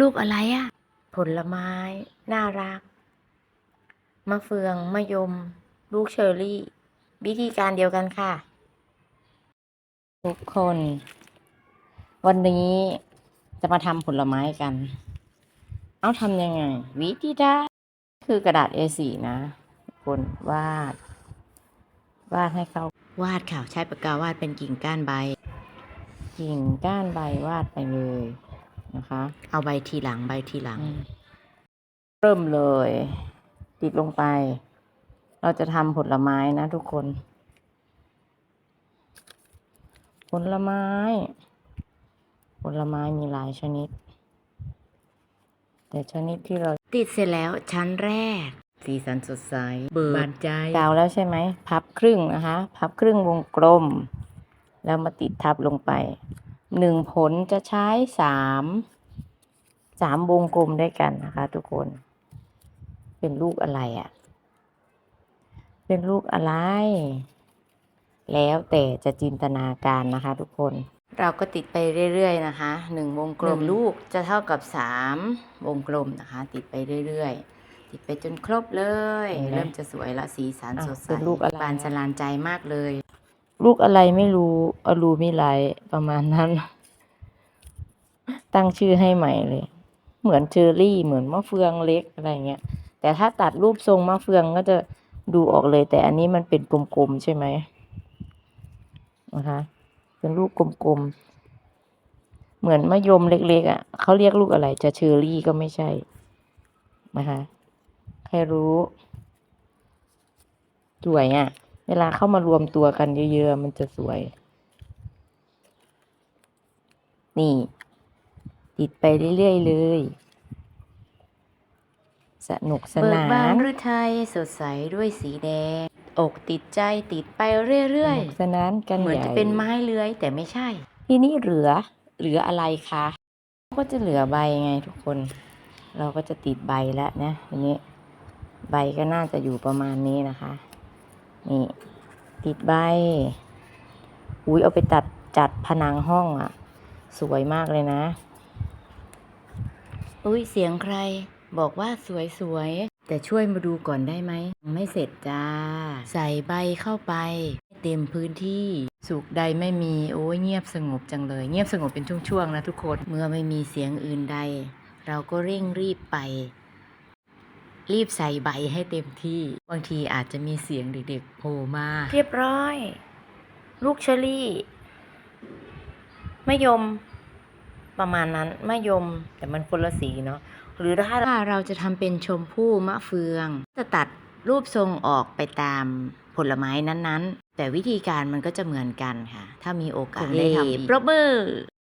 ลูกอะไรอะผลไม้ น่ารัก มะเฟือง มะยม ลูกเชอร์รี่ วิธีการเดียวกันค่ะ ทุกคน วันนี้จะมาทำผลไม้กัน เอาทำยังไง วิธีได้คือกระดาษ A4 นะทุกคนวาด วาดให้เขาวาดค่ะ ใช้ปากกาวาดเป็นกิ่งก้านใบ กิ่งก้านใบวาดไปเลย นะคะ เอาใบทีหลังใบทีหลัง เริ่มเลย ติดลงไป เราจะทำผลไม้นะทุกคน ผลไม้ ผลไม้มีหลายชนิด แต่ชนิดที่เราติดเสร็จแล้วชั้นแรก สีสันสดใส เบิกบานใจกาวแล้วใช่ไหม พับครึ่งนะคะ พับครึ่งวงกลม แล้วมาติดทับลงไป หนึ่งผลจะใช้สามสามวงกลมด้วยกันนะคะทุกคน เป็นลูกอะไรอะ่ะ เป็นลูกอะไร แล้วแต่จะจินตนาการนะคะทุกคน เราก็ติดไปเรื่อยๆนะคะหนึ่งวงกลมหนึ่งลูกจะเท่ากับสามวงกลมนะคะ ติดไปเรื่อยๆติดไปจนครบเลย เริ่มจะสวยละสีสันอ้าวสดใสเป็นลูกอะไรบานสลานใจมากเลย ลูกอะไรไม่รู้อรูมิไลประมาณนั้น ตั้งชื่อให้ใหม่เลย เหมือนเชอร์รี่เหมือนมะเฟืองเล็กอะไรเงี้ย แต่ถ้าตัดรูปทรงมะเฟืองก็จะดูออกเลย แต่อันนี้มันเป็นกลมๆใช่ไหมนะคะเป็นลูกกลมๆ เหมือนมะยมเล็กๆอะเขาเรียกลูกอะไร จะเชอร์รี่ก็ไม่ใช่นะคะใครรู้สวยอะ วลาเข้ามารวมตัวกันเยอะๆ มันจะสวย นี่ ติดไปเรื่อยๆเลย สนุกสเบิกนาบานนฤทัยสดใสด้วยสีแดง อกติดใจติดไปเรื่สอยนุกสนานกันๆเหมือนใหญ่จะเป็นไม้เลื้อยแต่ไม่ใช่ ทีนี้เหลือเหลืออะไรคะ ก็จะเหลือใบไงทุกคน เราก็จะติดใบแล้วนะทีนี้ ใบก็น่าจะอยู่ประมาณนี้นะคะ นี่ติดใบ อุ้ยเอาไปตัดจัดผนังห้องอะ่ะ สวยมากเลยนะ อุ้ยเสียงใคร บอกว่าสวยๆแต่ช่วยมาดูก่อนได้ไหมยังไม่เสร็จจ้า ใส่ใบเข้าไป เต็มพื้นที่ สุขใดไม่มี โอ้ยเงียบสงบจังเลย เงียบสงบเป็นช่วงๆนะทุกคน เมื่อไม่มีเสียงอื่นใด เราก็เร่งรีบไป รีบใส่ใบให้เต็มที่ บางทีอาจจะมีเสียงเด็กๆโผล่มา เรียบร้อย ลูกเชอรี่มะยม ประมาณนั้นมะยม แต่มันคนละสีเนาะหรือถ้าถ้าเราจะทำเป็นชมพู่มะเฟือง จะตัดรูปทรงออกไปตามผลไม้นั้นๆ แต่วิธีการมันก็จะเหมือนกันค่ะ ถ้ามีโอกาสได้ทำอีกปรบมือ